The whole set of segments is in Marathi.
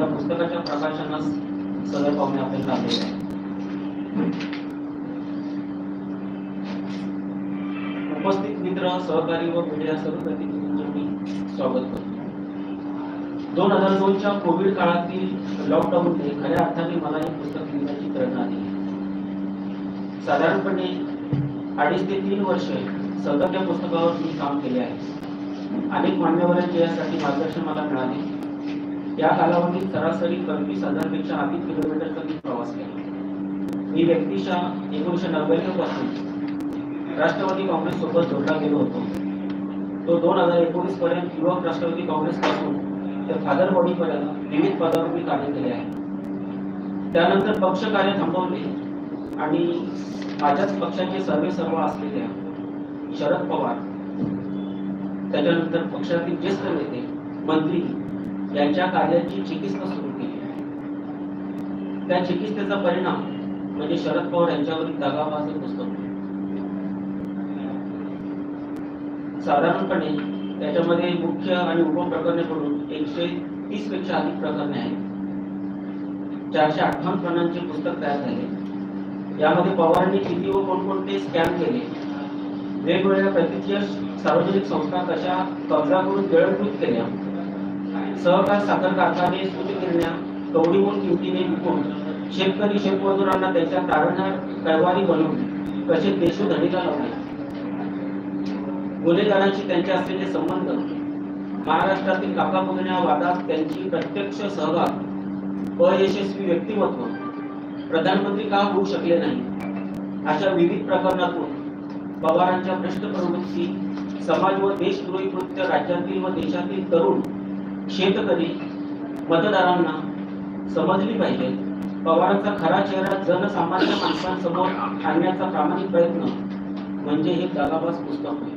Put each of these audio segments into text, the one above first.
या पुस्तकाच्या प्रकाशनास सदर पाहुणे आपल्याला आलेले आहे उपस्थित मित्र सहकारी व मीडिया सर्व प्रतिनिधींचे मी स्वागत करतो. दोन हजार दोनच्या कोविड काळातील लॉकडाऊनने खऱ्या अर्थाने मला हे पुस्तक लिहिण्याची प्रेरणा दिली साधारणपणे अडीच ते तीन वर्षे सतत या पुस्तकावर मी काम केले आहे. अनेक मान्यवरांचे यासाठी मार्गदर्शन मला मिळाले. या कालावधीत सरासरी पंचवीस हजारपेक्षा अधिक किलोमीटर कधी प्रवास केला. मी व्यक्तीच्या एकोणीशे नव्याण्णवपासून राष्ट्रवादी काँग्रेस सोबत जोडला गेलो होतो. तो दोन हजार एकोणीस पर्यंत युवक राष्ट्रवादी काँग्रेस पासून तर फादर बॉडी पर्यंत विविध पदावर मी कार्य केले आहे. त्यानंतर पक्ष कार्य थांबवले आणि माझ्याच पक्षाचे सर्वे सर्व असलेल्या शरद पवार त्याच्यानंतर पक्षातील ज्येष्ठ नेते मंत्री यांच्या कार्याची चिकित्सा सुरू केली. आहे त्या चिकित्सेचा परिणाम म्हणजे शरद पवार यांच्यावरील दगाबाज पुस्तक. साधारणपणे त्याच्यामध्ये मुख्य आणि उपप्रकरणे करून एकशे तीसपेक्षा अधिक प्रकरणे आहेत. चारशे अठ्ठावन्न प्रणांचे पुस्तक तयार झाले. यामध्ये पवारांनी किती व कोणकोणते स्कॅम केले? वेगवेगळ्या प्रतिक्रिया सार्वजनिक संस्था कशा कब्जा करून केल्या? सहकार साखर कारखाने सूतगिरण्या कवडीमूल किमतीने विकून शेतकरी शेतमजुरांना त्याच्या तारणहार कैवारी बनवून कसे देशोधडीला लावले. गुन्हेगारांशी त्यांचे असलेले संबंध महाराष्ट्रातील काका बघण्या वादात त्यांची प्रत्यक्ष सहभाग अयशस्वी व्यक्तिमत्व प्रधानमंत्री का होऊ शकले नाही? अशा विविध प्रकरणातून पवारांच्या भ्रष्ट प्रवृत्ती समाज व देशद्रोही कृत्य राज्यातील व देशातील तरुण शेतकरी मतदारांना समजली पाहिजे. पवारांचा खरा चेहरा जनसामान्य माणसांसमोर आणण्याचा प्रामाणिक प्रयत्न म्हणजे हे दगाबाज पुस्तक होय.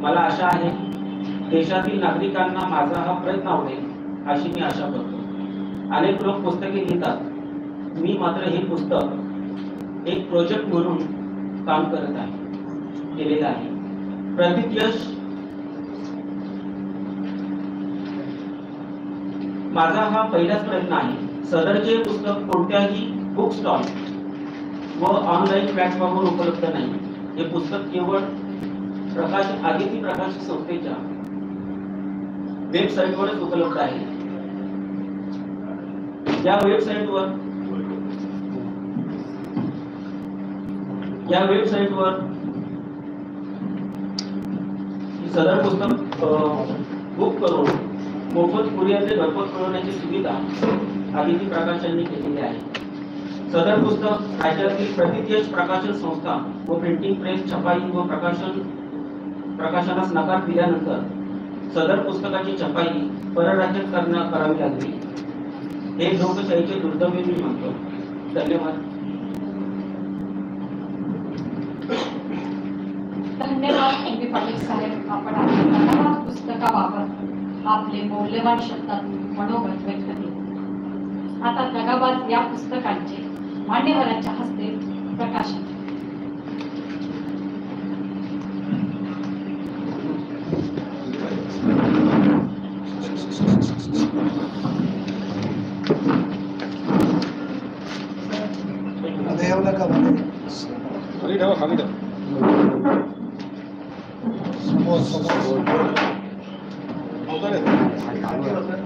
मला आशा आहे देशातील नागरिकांना माझा हा प्रयत्न आवडेल अशी मी आशा करतो. अनेक लोक पुस्तके लिहितात. मी मात्र हे पुस्तक एक प्रोजेक्ट म्हणून काम करत आहे केलेलं आहे. प्रदीप यश माझा हा पहिलाच प्रयत्न आहे. सदरचे पुस्तक कोणत्याही बुक स्टॉल व ऑनलाईन प्लॅटफॉर्मवर उपलब्ध नाही. हे पुस्तक केवळ प्रकाश आदिती प्रकाश संस्थेच्या वेबसाईटवरच उपलब्ध आहे. या वेबसाईटवर या वेबसाईटवर सदर पुस्तक बुक करून मोफत कुरिअरने घरपोच मिळवण्याची सुविधा आदिती प्रकाशनने केलेली आहे. सदर पुस्तक राज्यातील प्रतिदेश प्रकाशन संस्था व प्रिंटिंग प्रेस छपाई व प्रकाशन प्रकाशनास नकार दिल्यानंतर सदर पुस्तकाची छपाई परराज्यात करण्या करावी लागली. हे लोकशाहीचे दुर्दैव मी म्हणतो. धन्यवाद. धन्यवाद एम पी पाटील साहेब. आपण पुस्तकाबाबत आपले मौल्यवान शब्दात मनोगत व्यक्त केले. आता दगाबाज या पुस्तकांचे मान्यवरांच्या हस्ते प्रकाशन. खाली ठेवा खाली ठेवा. समोर समोर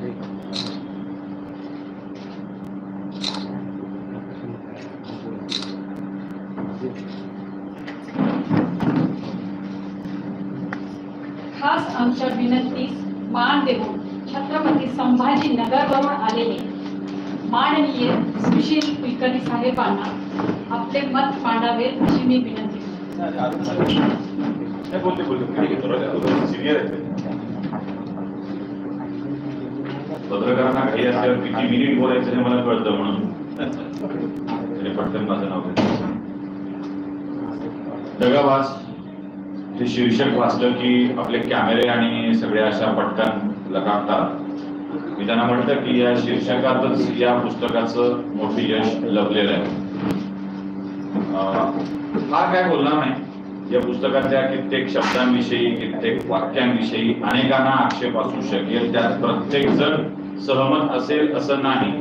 हे खास आमच्या विनंतीस मान देऊन छत्रपती संभाजी नगरवरून आलेले माननीय सुशील कुलकर्णी साहेबांना आपले मत मांडावे अशी मी विनंती बोलते पत्रकारांना घाई असल्यावर किती मिनिट बोलायचं हे मला कळतं म्हणून. पटकन माझं नाव घेतलं हे शीर्षक वाचलं की आपले कॅमेरे आणि सगळ्या अशा पटकन लगावतात मी त्यांना म्हटलं की या शीर्षकातच या पुस्तकाचं मोठं यश लपलेलं आहे. हा फार काय बोलणार नाही. या पुस्तकातल्या कित्येक शब्दांविषयी कित्येक वाक्यांविषयी अनेकांना आक्षेप असू शकेल. त्यात प्रत्येक जण सहमत असेल असं नाही.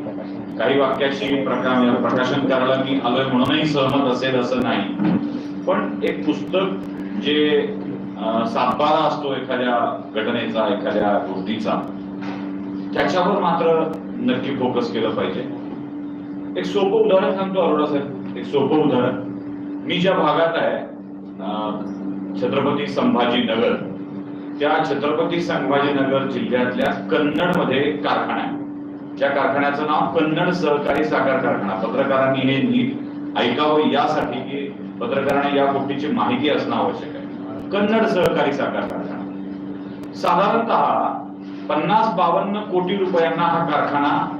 काही वाक्याशी प्रका- प्रकाशन करायला मी आलोय म्हणूनही सहमत असेल असं नाही. पण एक पुस्तक जे सातबारा असतो एखाद्या घटनेचा एखाद्या गोष्टीचा त्याच्यावर मात्र नक्की फोकस केलं पाहिजे. एक सोपं उदाहरण सांगतो अरोडा साहेब. एक सोपं उदाहरण. मी ज्या भागात आहे छत्रपती संभाजीनगर त्या छत्रपती संभाजीनगर जिल्ह्यातल्या कन्नडमध्ये कारखाना आहे. ज्या कारखान्याचं नाव कन्नड सहकारी साखर कारखाना. पत्रकारांनी हे नीट ऐकावं यासाठी की पत्रकारांना या गोष्टीची माहिती असणं आवश्यक आहे. कन्नड सहकारी साखर कारखाना. साधारणतः पन्नास बावन्न कोटी रुपयांना हा कारखाना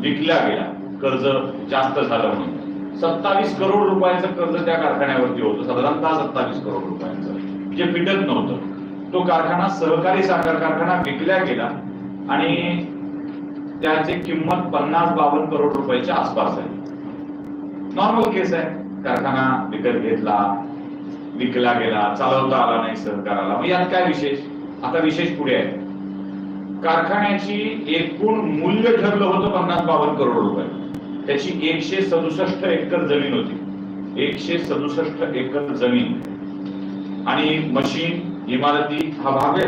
विकला गेला. कर्ज जास्त झालं म्हणून. सत्तावीस करोड रुपयाचं कर्ज त्या कारखान्यावरती होतं. साधारणतः सत्तावीस करोड रुपयांचं. जे फिटत नव्हतं. तो कारखाना सहकारी साखर कारखाना विकला गेला आणि त्याची किंमत पन्नास बावन्न करोड रुपयाच्या आसपास आहे. नॉर्मल केस आहे. कारखाना विकत घेतला विकला गेला चालवता आला नाही सहकाराला. मग यात काय विशेष? आता विशेष पुढे आहे. कारखान्याची एकूण मूल्य ठरलं होतं पन्नास बावन्न करोड रुपये. त्याची एकशे सदुसष्ट एकर जमीन होती. एकशे सदुसष्ट एकर जमीन. आणि मशीन इमारती हा भाग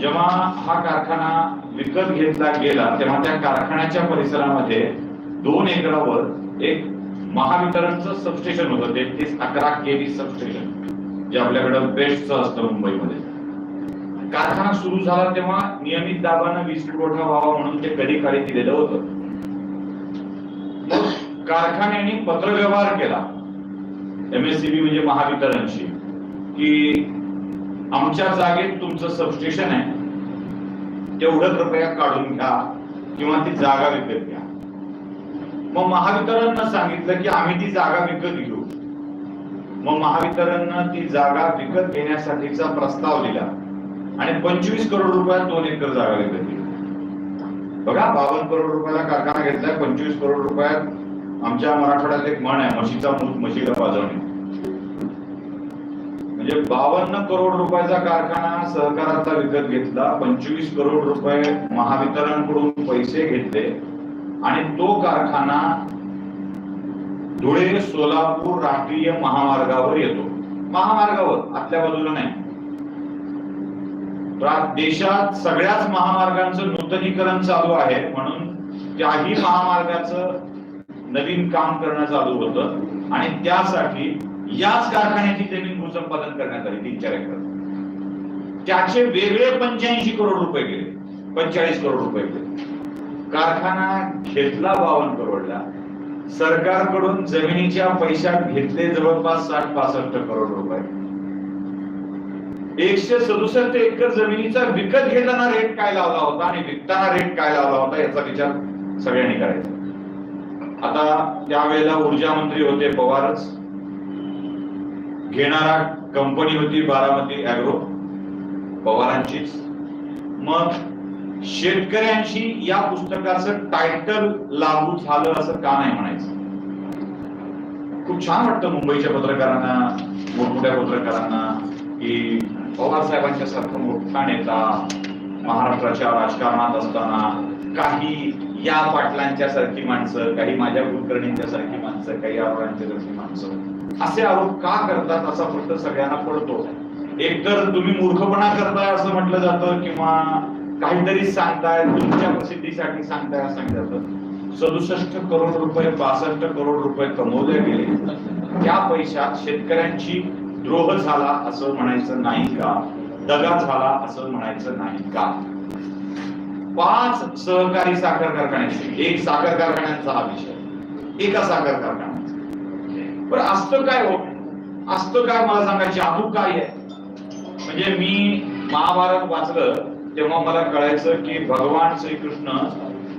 जेव्हा हा कारखाना विकत घेतला गेला तेव्हा त्या कारखान्याच्या परिसरामध्ये दोन एकरावर एक महावितरणचं सबस्टेशन होतं तेहतीस अकरा केव्ही सबस्टेशन जे आपल्याकडं बेस्टचं असतं मुंबईमध्ये. कारखाना सुरू झाला तेव्हा नियमित दाबानं वीज पुरवठा व्हावा म्हणून ते कधी काळी दिलेलं होतं. मग कारखान्याने पत्रव्यवहार केला. एमएससीबी म्हणजे महावितरणशी की आमच्या जागेत तुमचं सबस्टेशन आहे. तेवढं कृपया काढून घ्या किंवा ती जागा विकत घ्या. मग महावितरणनं सांगितलं की आम्ही ती जागा विकत घेऊ. मग महावितरणनं ती जागा विकत घेण्यासाठीचा प्रस्ताव दिला. आणि पंचवीस करोड रुपयात दोन एकर जागा विकत घेतली. बघा बावन्न करोड रुपयाला कारखाना घेतलाय पंचवीस करोड रुपयात आमच्या मराठवाड्यात एक म्हण आहे म्हशीचा मूत म्हशीला वाजवणे म्हणजे बावन्न करोड रुपयाचा कारखाना सहकाराचा विकत घेतला पंचवीस करोड रुपये महावितरणकडून पैसे घेतले आणि तो कारखाना धुळे सोलापूर राष्ट्रीय महामार्गावर येतो. महामार्गावर आतल्या बाजूला नाही. देशात सगळ्याच महामार्गांचं नूतनीकरण चालू आहे. म्हणून त्याही महामार्गाचं नवीन काम करणं चालू होतं आणि त्यासाठी याच कारखान्याची जमीन भूसंपादन करण्यात आली तीन चार एकर. त्याचे वेगळे पंच्याऐंशी करोड रुपये गेले पंचेचाळीस करोड रुपये गेले. कारखाना घेतला बावन्न करोडला सरकारकडून जमिनीच्या पैशात घेतले जवळपास साठ पासष्ट करोड रुपये. एकशे सदुसष्ट एकर जमिनीचा विकत घेताना रेट काय लावला होता आणि विकताना रेट काय लावला होता याचा विचार सगळ्यांनी करायचा. आता त्यावेळेला ऊर्जा मंत्री होते पवारच. घेणारा कंपनी होती बारामती अॅग्रो पवारांचीच. मग शेतकऱ्यांशी या पुस्तकाचं टायटल लागू झालं असं का नाही म्हणायचं? खूप छान वाटतं मुंबईच्या पत्रकारांना मोठमोठ्या पत्रकारांना की पवार साहेबांच्या सारखं मोठा नेता महाराष्ट्राच्या राजकारणात असताना काही या पाटलांच्या सारखी माणसं काही माझ्या कुलकर्णींच्या सारखी माणसं काही आरोग्यांच्या सारखी माणसं. असे आरोप का करतात असा प्रश्न सगळ्यांना पडतो. एकतर तुम्ही मूर्खपणा करताय असं म्हटलं जातं किंवा काहीतरी सांगताय तुमच्या प्रसिद्धीसाठी सांगताय असं सांगितलं जातं. सदुसष्ट करोड रुपये बासष्ट करोड रुपये कमवले गेले. त्या पैशात शेतकऱ्यांची द्रोह झाला असं म्हणायचं नाही का? दगा झाला असं म्हणायचं नाही का? पाच सहकारी साखर कारखान्याचे एक साखर कारखान्यांचा हा विषय. एका साखर कारखान्याचा. पण असतं काय हो? असतं काय मला सांगा जादू काय आहे? म्हणजे मी महाभारत वाचलं तेव्हा मला कळायचं की भगवान श्रीकृष्ण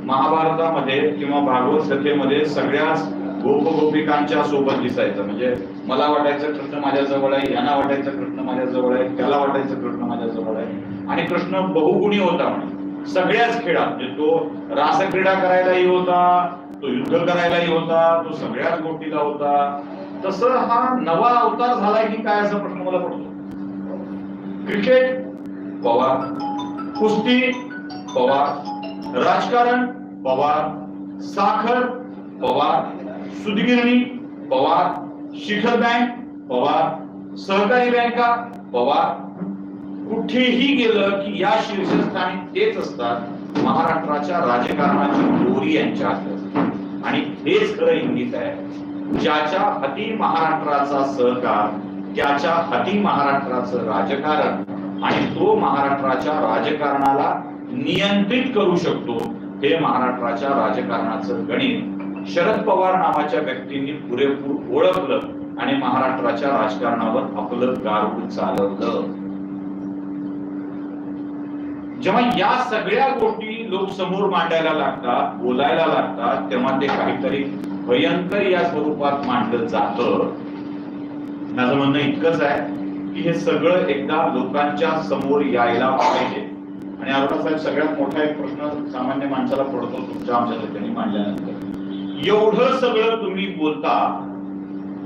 महाभारतामध्ये किंवा भागवत कथेमध्ये सगळ्याच गोप गोपिकांच्या सोबत दिसायचं. म्हणजे मला वाटायचं कृष्ण माझ्या जवळ आहे यांना वाटायचं कृष्ण माझ्या जवळ आहे त्याला वाटायचं कृष्ण माझ्या जवळ आहे. आणि कृष्ण बहुगुणी होता म्हणजे सगळ्याच खेळात म्हणजे तो रासक्रीडा करायलाही होता तो युद्ध करायलाही होता तो सगळ्याच गोष्टीला होता. तसं हा नवा अवतार झालाय की काय असा प्रश्न मला पडतो. क्रिकेट पवार. कुस्ती पवार. राजकारण पवार. साखर पवार. सुदगिरणी पवार. शिखर बँक पवार. सहकारी बँका पवार. कुठेही गेलं की या शीर्षस्थानी तेच असतात महाराष्ट्राच्या राजकारणाची गोरी यांच्या हातात. आणि हेच खरं इंगित आहे. ज्याच्या हाती महाराष्ट्राचा सहकार त्याच्या हाती महाराष्ट्राचं राजकारण आणि तो महाराष्ट्राच्या राजकारणाला नियंत्रित करू शकतो हे महाराष्ट्राच्या राजकारणाचं गणित. शरद पवार नावाच्या व्यक्तींनी पुरेपूर ओळखलं आणि महाराष्ट्राच्या राजकारणावर आपलं गारूड चालवलं. जेव्हा या सगळ्या गोष्टी लोक समोर मांडायला लागतात बोलायला लागतात तेव्हा ते काहीतरी भयंकर या स्वरूपात मांडलं जात. माझं म्हणणं इतकंच आहे की हे सगळं एकदा लोकांच्या समोर यायला पाहिजे. आणि अरोरा साहेब सगळ्यात मोठा एक प्रश्न सामान्य माणसाला पडतो तुमच्या आमच्या लोकांनी मांडल्यानंतर. एवढं सगळं तुम्ही बोलता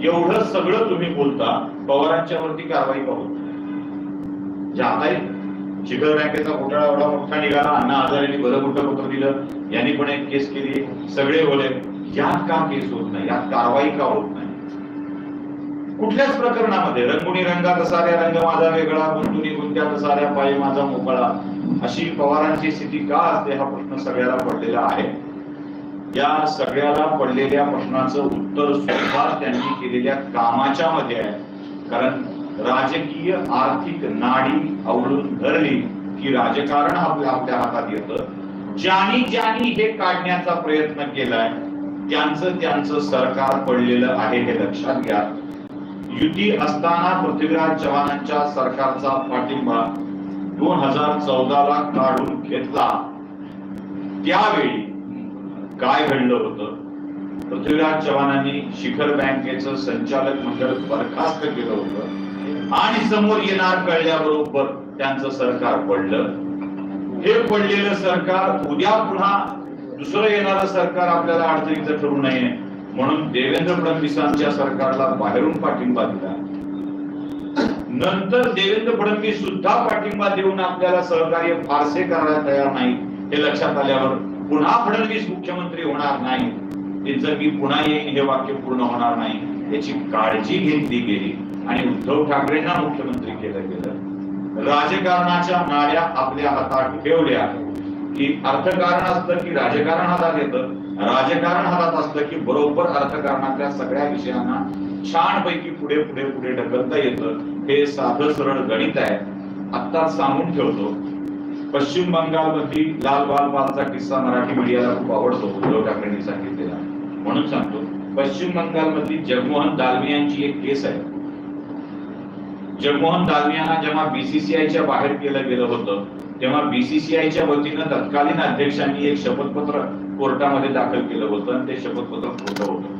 एवढं सगळं तुम्ही बोलता पवारांच्या वरती कारवाई पाहू जे आता शिखर बँकेचा घोटाळा एवढा मोठा निघाला अण्णा हजारेंनी बरं मोठं पत्र दिलं यांनी पण एक केस केली सगळे बोले यात का केस होत नाही यात कारवाई का होत नाही? कुठल्याच प्रकरणामध्ये रंगुणी रंगात असाऱ्या रंग माझा वेगळा गुंतुनी गुंत्यात असाऱ्या पायी माझा मोकळा अशी पवारांची स्थिती का असते हा प्रश्न सगळ्याला पडलेला आहे. या सगळ्याला पडलेल्या प्रश्नाचं उत्तर सुद्धा त्यांनी केलेल्या कामाच्या मध्ये आहे. कारण राजकीय आर्थिक नाडी आवडून धरली की राजकारण आपल्या आपल्या हातात येतं. ज्यांनी ज्यांनी हे काढण्याचा प्रयत्न केलाय त्यांचं त्यांचं सरकार पडलेलं आहे हे लक्षात घ्या. युती असताना पृथ्वीराज चव्हाणांच्या सरकारचा पाठिंबा दोन हजार चौदाला काढून घेतला. त्यावेळी काय घडलं होतं? पृथ्वीराज चव्हाणांनी शिखर बँकेचं संचालक मंडळ बरखास्त केलं होतं. आणि समोर येणार कळल्याबरोबर त्यांचं सरकार पडलं. हे पडलेलं सरकार उद्या पुन्हा दुसरं येणारं सरकार आपल्याला अडचणीचं ठरू नये म्हणून देवेंद्र फडणवीसांच्या सरकारला बाहेरून पाठिंबा दिला. नंतर देवेंद्र फडणवीस सुद्धा पाठिंबा देऊन आपल्याला सहकार्य फारसे करायला तयार नाही हे लक्षात आल्यावर पुन्हा फडणवीस मुख्यमंत्री होणार नाही त्यांचं मी पुन्हा येईन हे वाक्य पूर्ण होणार नाही याची काळजी घेतली गेली. आणि उद्धव ठाकरेंना मुख्यमंत्री केलं गेलं. राजकारणाच्या नाड्या आपल्या हातात ठेवल्या की अर्थकारण असतं की राजकारण हातात येतं. राजकारण हातात असतं की बरोबर अर्थकारणातल्या सगळ्या विषयांना छानपैकी पुढे पुढे पुढे ढकलता येतं. हे साधं सरळ गणित आहे. आता सांगून ठेवतो पश्चिम बंगालमधील लाल बाल बालचा किस्सा मराठी मीडियाला खूप आवडतो उद्धव ठाकरेंनी सांगितलेला. म्हणून सांगतो पश्चिम बंगाल जगमोहन दालमियांची एक केस आहे. जगमोहन दालमियांना जेव्हा बीसीसीआयच्या बाहेर केलं गेलं होतं तेव्हा बीसीसीआयच्या वतीनं तत्कालीन अध्यक्षांनी एक शपथपत्र कोर्टामध्ये दाखल केलं होतं आणि ते शपथपत्र खोटं होतं.